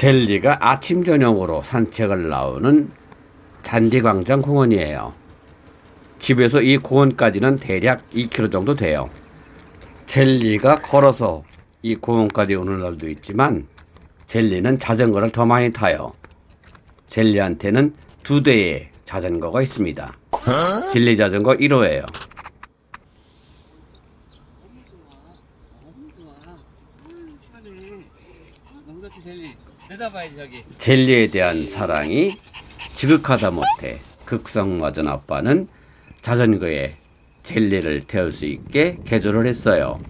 젤리가 아침 저녁으로 산책을 나오는 잔디광장 공원이에요. 집에서 이 공원까지는 대략 2km 정도 돼요. 젤리가 걸어서 이 공원까지 오는 날도 있지만 젤리는 자전거를 더 많이 타요. 젤리한테는 두 대의 자전거가 있습니다. 젤리 자전거 1호예요. 너무 좋지 젤리 젤리에 대한 사랑이 지극하다 못해 극성맞은 아빠는 자전거에 젤리를 태울 수 있게 개조를 했어요.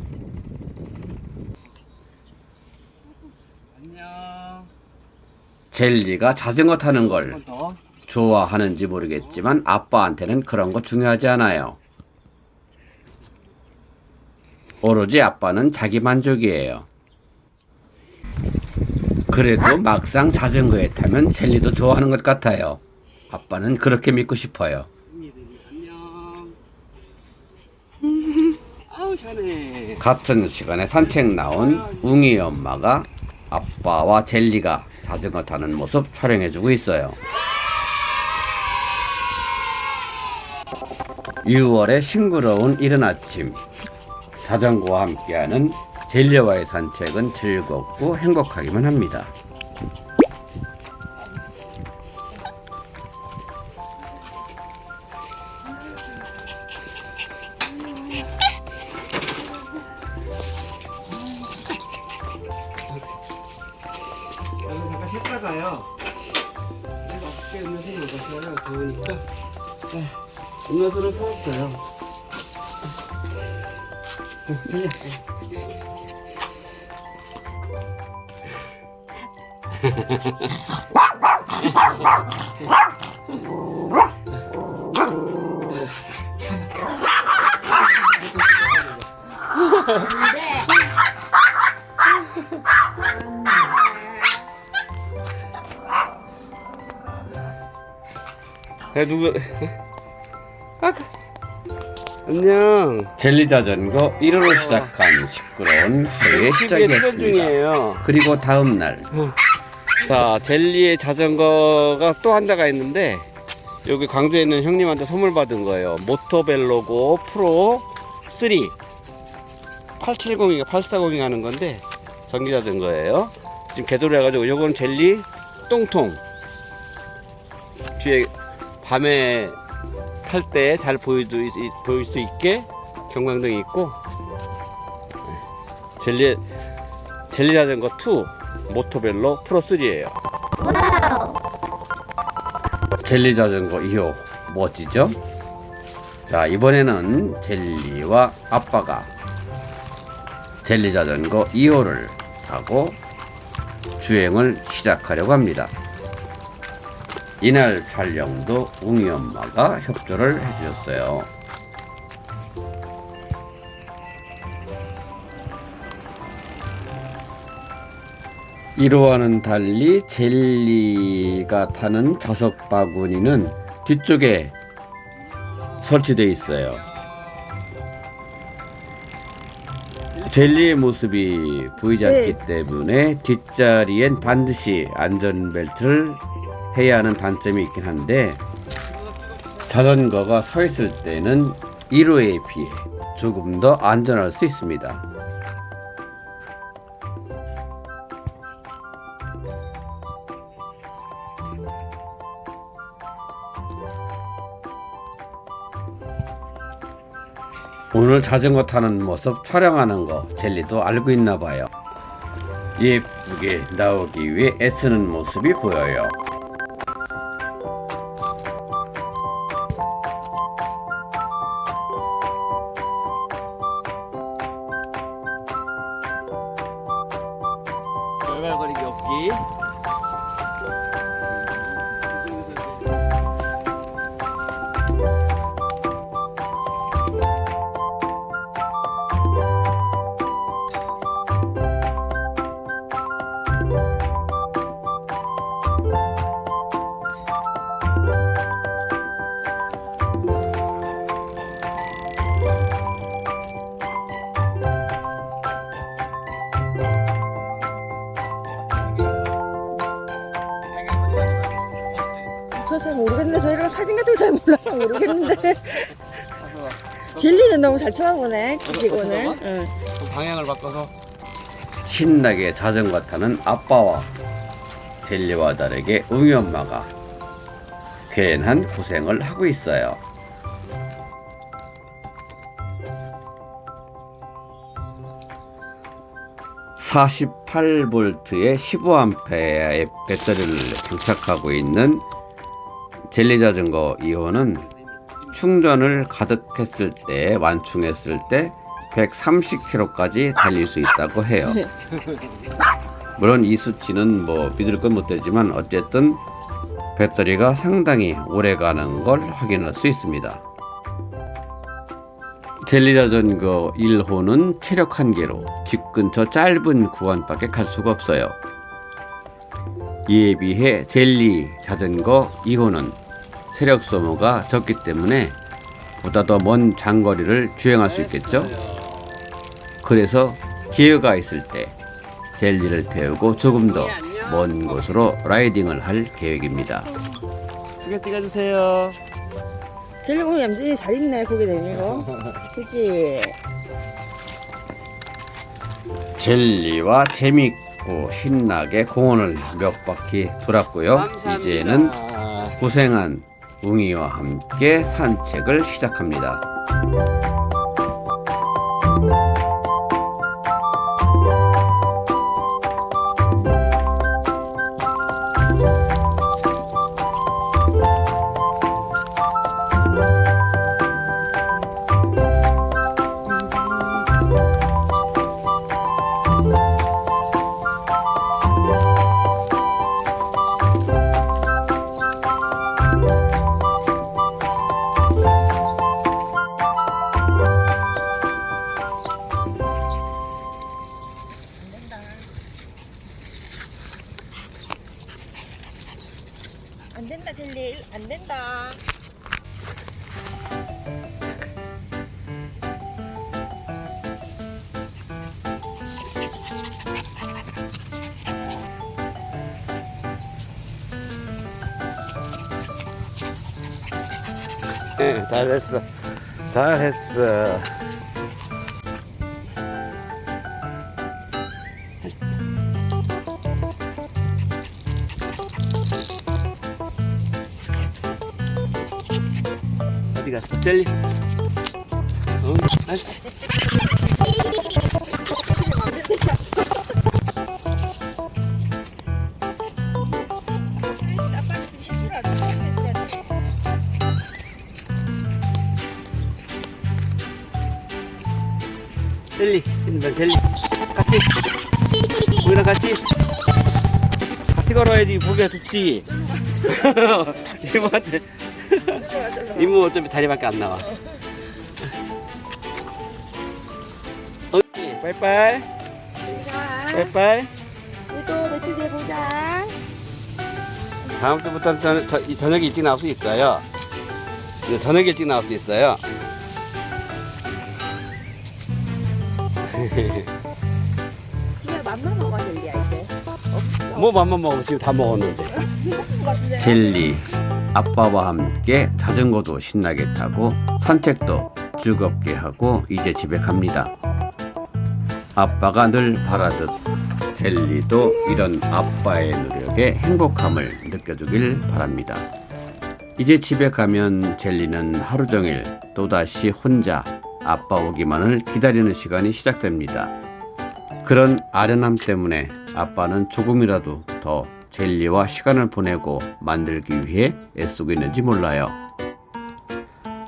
젤리가 자전거 타는 한걸 좋아하는지 모르겠지만 아빠한테는 그런 거 중요하지 않아요. 오로지 아빠는 자기 만족이에요. 그래도 막상 자전거에 타면 젤리도 좋아하는 것 같아요. 아빠는 그렇게 믿고 싶어요. 안녕 아우 시원해 같은 시간에 산책 나온 웅이 엄마가 아빠와 젤리가 자전거 타는 모습 촬영해주고 있어요. 6월의 싱그러운 이른 아침. 자전거와 함께하는 젤리와의 산책은 즐겁고 행복하기만 합니다. 네, 음료수를 사왔어요 네, 젤 야 누구? 아, 안녕. 젤리 자전거 1호로 시작한 시끄러운 하루의 TV에 출연 시작이었습니다. 중이에요. 그리고 다음 날 자 젤리의 자전거가 또 한 대가 있는데 여기 광주에 있는 형님한테 선물 받은 거예요. 모토벨로고 프로 3 870인가 840이 하는 건데 전기 자전거예요. 지금 개도를 해가지고 요건 젤리 똥통. 뒤에 밤에 탈 때 잘 보일 수 있게 경광등이 있고. 젤리 젤리 자전거 2 모토벨로 프로 3예요. 젤리 자전거 2호 멋지죠? 자 이번에는 젤리와 아빠가 젤리 자전거 2호를 타고 주행을 시작하려고 합니다. 이날 촬영도 웅이 엄마가 협조를 해주셨어요. 이로와는 달리 젤리가 타는 좌석 바구니는 뒤쪽에 설치되어 있어요. 젤리의 모습이 보이지 않기 때문에 뒷자리엔 반드시 안전벨트를 해야 하는 단점이 있긴 한데 자전거가 서 있을 때는 1호에 비해 조금 더 안전할 수 있습니다. 오늘 자전거 타는 모습 촬영하는 거 젤리도 알고 있나 봐요. 예쁘게 나오기 위해 애쓰는 모습이 보여요. 모르겠는데 젤리는 너무 잘 쳐다보네 기고는 응. 방향을 바꿔서 신나게 자전거 타는 아빠와 젤리와 다르게 웅이 엄마가 괜한 고생을 하고 있어요. 48V의 15A의 배터리를 장착하고 있는 젤리 자전거 2호는 충전을 가득했을 때 완충했을 때 130km까지 달릴 수 있다고 해요. 물론 이 수치는 뭐 믿을 건 못 되지만 어쨌든 배터리가 상당히 오래 가는 걸 확인할 수 있습니다. 젤리 자전거 1호는 체력 한계로 집 근처 짧은 구간밖에 갈 수가 없어요. 이에 비해 젤리 자전거 2호는 체력 소모가 적기 때문에 보다 더 먼 장거리를 주행할 수 있겠죠. 그래서 기회가 있을 때 젤리를 태우고 조금 더 먼 곳으로 라이딩을 할 계획입니다. 두개 찍어주세요 젤리 오늘 얌전히 잘 있네 고개 내밀고 그치 젤리와 재밌 고 신나게 공원을 몇 바퀴 돌았고요. 이제는 고생한 웅이와 함께 산책을 시작합니다. 안 된다 젤리. 안 된다. 네, 잘했어. 잘했어 젤리 어? 젤리, 나 젤리. 같이. 우리랑 같이. 같이 걸어야지 보기가 좋지. 이모한테. 이모 어차피 다리밖에 안 나와. 어이, 빠이빠이. 자 빠이빠이. 또 며칠 뒤에 보자 다음 주부터는 저, 저, 이 저녁에 일찍 나올 수 있어요. 이제 저녁에 일찍 나올 수 있어요. 집에 맘만 먹어 젤리야 이제 뭐 맘만 먹으면 지금 다 먹었는데. 젤리 아빠와 함께 자전거도 신나게 타고 산책도 즐겁게 하고 이제 집에 갑니다. 아빠가 늘 바라듯 젤리도 이런 아빠의 노력에 행복함을 느껴주길 바랍니다. 이제 집에 가면 젤리는 하루 종일 또다시 혼자 아빠 오기만을 기다리는 시간이 시작됩니다. 그런 아련함 때문에 아빠는 조금이라도 더 젤리와 시간을 보내고 만들기 위해 애쓰고 있는지 몰라요.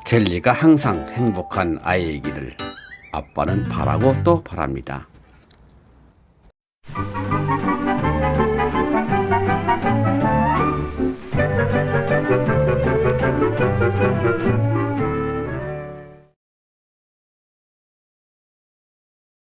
젤리가 항상 행복한 아이이기를 아빠는 바라고 또 바랍니다.